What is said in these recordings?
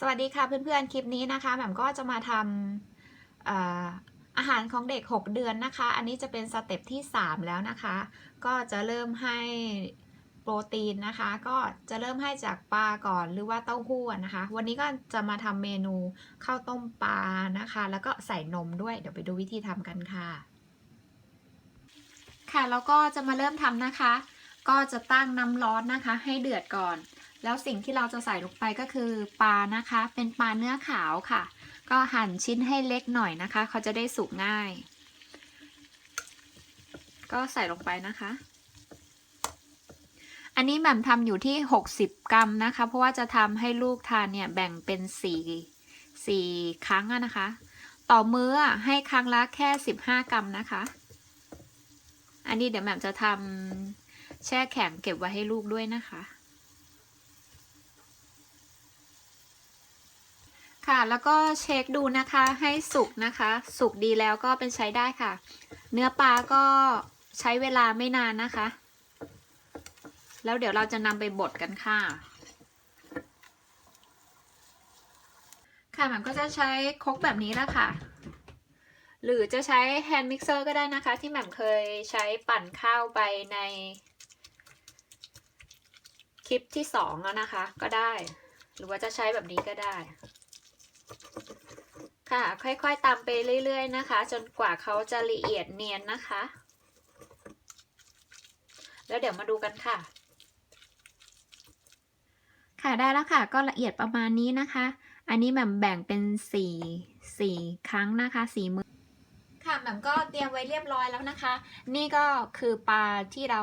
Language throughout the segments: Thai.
สวัสดีค่ะเพื่อนๆ คลิปนี้นะคะแหม่มก็จะมาทำออาหารของเด็ก 6 เดือนนะคะ อันนี้จะเป็นสเต็ปที่ 3 แล้วนะคะ ก็จะเริ่มให้โปรตีนนะคะ ก็จะเริ่มให้จากปลาก่อนหรือว่าเต้าหู้นะคะ วันนี้ก็จะมาทำเมนูข้าวต้มปลานะคะ แล้วก็ใส่นมด้วย เดี๋ยวไปดูวิธีทำกันค่ะ ค่ะแล้วก็จะมาเริ่มทำนะคะ ก็จะตั้งน้ำร้อนนะคะ ให้เดือดก่อน แล้วสิ่งที่เราจะใส่ลงไปก็คือปลานะคะ เป็นปลาเนื้อขาวค่ะ ก็หั่นชิ้นให้เล็กหน่อยนะคะ เขาจะได้สุกง่าย ก็ใส่ลงไปนะคะ อันนี้แหม่มทำอยู่ที่ 60 กรัมนะคะ เพราะว่าจะทำให้ลูกทานเนี่ยแบ่งเป็น4 4ครั้งนะคะ ต่อมื้อให้ครั้งละแค่ 15 กรัมนะคะ อันนี้เดี๋ยวแหม่มจะทำแช่แข็งเก็บไว้ให้ลูกด้วยนะคะ ค่ะ แล้วก็เช็คดูนะคะให้สุกนะคะ สุกดีแล้วก็เป็นใช้ได้ค่ะ เนื้อปลาก็ใช้เวลาไม่นานนะคะ แล้วเดี๋ยวเราจะนำไปบดกันค่ะ ค่ะแหม่มก็จะใช้คกแบบนี้แล้วค่ะ หรือจะใช้แฮนด์มิกเซอร์ก็ได้นะคะ ที่แหม่มเคยใช้ปั่นข้าวไปในคลิปที่สองแล้วนะคะ ก็ได้ หรือว่าจะใช้แบบนี้ก็ได้ ค่ะ ค่อยๆตามไปเรื่อย ๆ นะคะ จนกว่าเขาจะละเอียดเนียนนะคะ แล้วเดี๋ยวมาดูกันค่ะ ค่ะได้แล้วค่ะ ก็ละเอียดประมาณนี้นะคะ อันนี้แหม่มแบ่งเป็นสี่สี่ครั้งนะคะสี่มือค่ะแหม่มก็เตรียมไว้เรียบร้อยแล้วนะคะ นี่ก็คือปลาที่เรา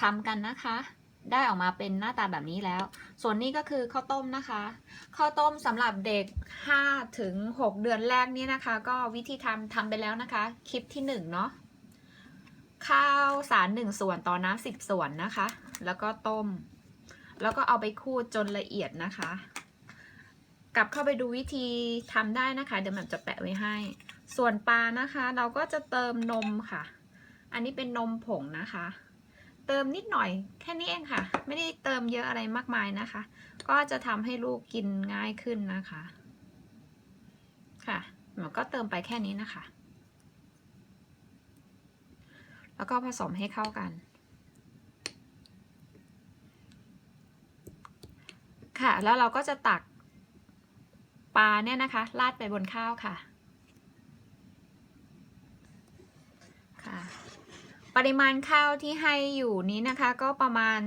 ทำกันนะคะ ได้ออกมาเป็นหน้าตาแบบนี้แล้ว ส่วนนี้ก็คือข้าวต้มนะคะ ข้าวต้มสำหรับเด็ก 5 ถึง 6 เดือนแรกนี้นะคะ ก็วิธีทำทำไปแล้วนะคะ คลิปที่ 1 เนาะข้าวสาร 1 ส่วนต่อน้ำ10 ส่วนนะคะ แล้วก็ต้ม แล้วก็เอาไปคูดจนละเอียดนะคะ กลับเข้าไปดูวิธีทำได้นะคะ เดี๋ยวแหม่มจะแปะไว้ให้ ส่วนปลานะคะ เราก็จะเติมนมค่ะ อันนี้เป็นนมผงนะคะ เติมนิดหน่อยแค่นี้เองค่ะ ไม่ได้เติมเยอะอะไรมากมายนะคะ ก็จะทำให้ลูกกินง่ายขึ้นนะคะ ค่ะมันก็เติมไปแค่นี้นะคะ แล้วก็ผสมให้เข้ากัน ค่ะ แล้วเราก็จะตักปลาเนี่ยนะคะ ราดไปบนข้าวค่ะค่ะ ปริมาณข้าวที่ให้อยู่นี้นะคะ ก็ประมาณ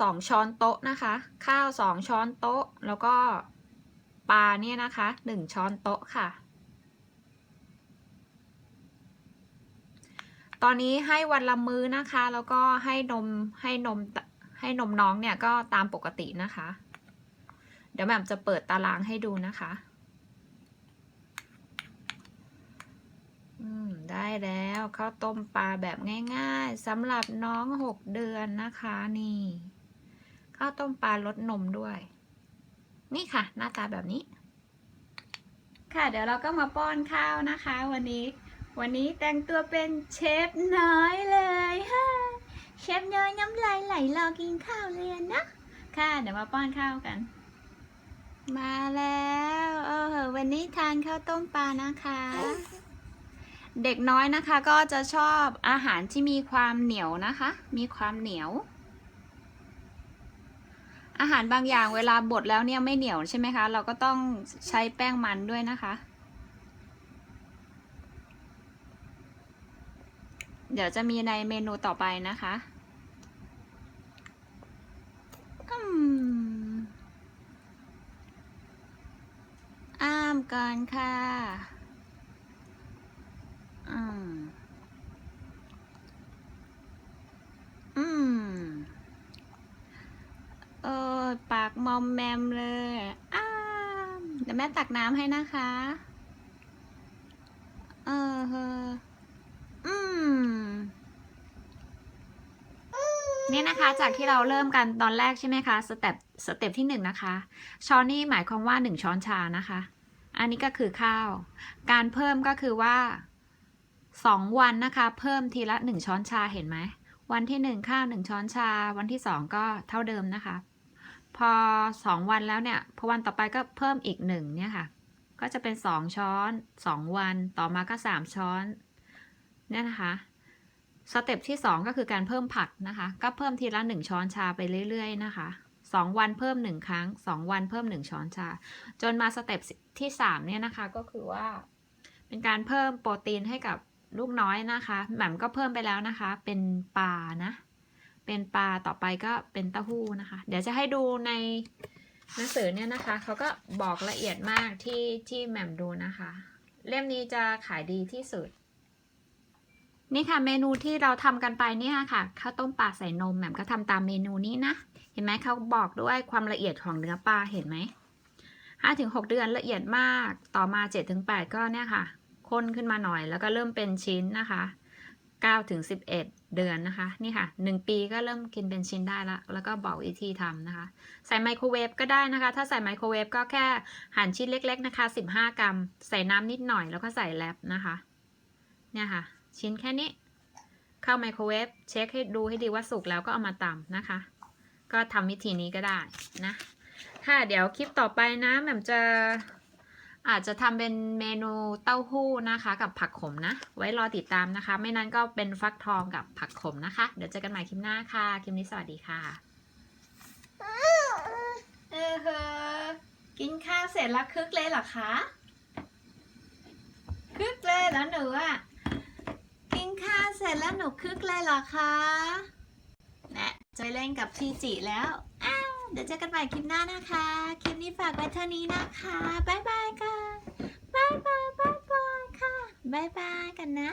2ช้อนโต๊ะนะคะ ข้าว2ช้อนโต๊ะ แล้วก็ปลาเนี่ยนะคะ1ช้อนโต๊ะค่ะ ตอนนี้ให้วันละมื้อนะคะ แล้วก็ให้นมให้นมให้นมน้องเนี่ยก็ตามปกตินะคะ เดี๋ยวแหม่มจะเปิดตารางให้ดูนะคะ อืม ได้แล้วข้าวต้มปลาแบบง่ายๆสำหรับน้องหกเดือนนะคะนี่ข้าวต้มปลารสนมด้วย นี่ค่ะ หน้าตาแบบนี้ ค่ะเดี๋ยวเราก็มาป้อนข้าวนะคะ วันนี้ วันนี้แต่งตัวเป็นเชฟน้อยเลยฮ่าเชฟน้อยน้ำลายไหลรอกินข้าวเลยนะค่ะเดี๋ยวมาป้อนข้าวกัน มาแล้ว เออวันนี้ทานข้าวต้มปลานะคะ เด็กน้อยนะคะก็จะชอบอาหารที่มีความเหนียวนะคะ มีความเหนียว อาหารบางอย่างเวลาบดแล้วเนี่ยไม่เหนียวใช่ไหมคะ เราก็ต้องใช้แป้งมันด้วยนะคะ เดี๋ยวจะมีในเมนูต่อไปนะคะอ้ามก่อนค่ะ อืม อืม เออ ปากม อมแมมเลยอ้ามเดี๋ยวแม่ตักน้ำให้นะคะ เออเฮออืมนี่นะคะ จากที่เราเริ่มกันตอนแรกใช่ไหมคะสเต็ปสเต็ปที่หนึ่งนะคะช้อนนี่หมายความว่าหนึ่งช้อนชานะคะ อันนี้ก็คือข้าว การเพิ่มก็คือว่าสองวันนะคะ เพิ่มทีละหนึ่งช้อนชาเห็นไหมวันที่หนึ่งข้าวหนึ่งช้อนชา วันที่สองก็เท่าเดิมนะคะ พอสองวันแล้วเนี่ย พอวันต่อไปก็เพิ่มอีกหนึ่งเนี่ยค่ะ ก็จะเป็นสองช้อนสองวัน ต่อมาก็สามช้อน เนี่ยนะคะ สเต็ปที่สองก็คือการเพิ่มผักนะคะ ก็เพิ่มทีละหนึ่งช้อนชาไปเรื่อย ๆ นะคะสองวันเพิ่มหนึ่งครั้งสองวันเพิ่มหนึ่งช้อนชา จนมาสเต็ปที่สามเนี่ยนะคะ ก็คือว่า เป็นการเพิ่มโปรตีนให้กับลูกน้อยนะคะ แหม่มก็เพิ่มไปแล้วนะคะ เป็นปลานะ เป็นปลาต่อไปก็เป็นเต้าหู้นะคะ เดี๋ยวจะให้ดูในหนังสือเนี่ยนะคะเขาก็บอกละเอียดมากที่ที่แหม่มดูนะคะ เล่มนี้จะขายดีที่สุด นี่ค่ะเมนูที่เราทำกันไปเนี่ยค่ะข้าวต้มปลาใส่นมแหม่มก็ทำตามเมนูนี้นะเห็นไหมเขาบอกด้วยความละเอียดของเนื้อปลาเห็นไหมห้าถึงหกเดือนละเอียดมากต่อมาเจ็ดถึงแปดก็เนี่ยค่ะข้นขึ้นมาหน่อยแล้วก็เริ่มเป็นชิ้นนะคะ เก้าถึงสิบเดือนนะคะ นี่ค่ะหนึ่งปีก็เริ่มกินเป็นชิ้นได้ละแล้วก็บอกวิธีทำนะคะ ใส่ไมโครเวฟก็ได้นะคะ ถ้าใส่ไมโครเวฟก็แค่หั่นชิ้นเล็ก ๆ นะคะสิบห้ากรัม ใส่น้ำนิดหน่อยแล้วก็ใส่แรปนะคะ เนี่ยค่ะ ชิ้นแค่นี้ เข้าไมโครเวฟเช็คให้ดูให้ดีว่าสุกแล้วก็เอามาตำนะคะ ก็ทำวิธีนี้ก็ได้นะ ค่ะ เดี๋ยวคลิปต่อไปนะแหม่มจะ อาจจะทำเป็นเมนูเต้าหู้นะคะ กับผักขมนะ ไว้รอติดตามนะคะ ไม่นั้นก็เป็นฟักทองกับผักขมนะคะ เดี๋ยวเจอกันใหม่คลิปหน้าค่ะ คลิปนี้สวัสดีค่ะเออเฮอกินข้าวเสร็จแล้วคึกเลยเหรอคะ คึกเลยแล้วหนูอะ กินข้าวเสร็จแล้วหนูคึกเลยเหรอคะ แนะจะเล่นกับทีจิแล้ว เดี๋ยวเจอกันใหม่คลิปหน้านะคะ คลิปนี้ฝากไว้เท่านี้นะคะบายบายค่ะบายบายบายบายค่ะบายบายกันนะ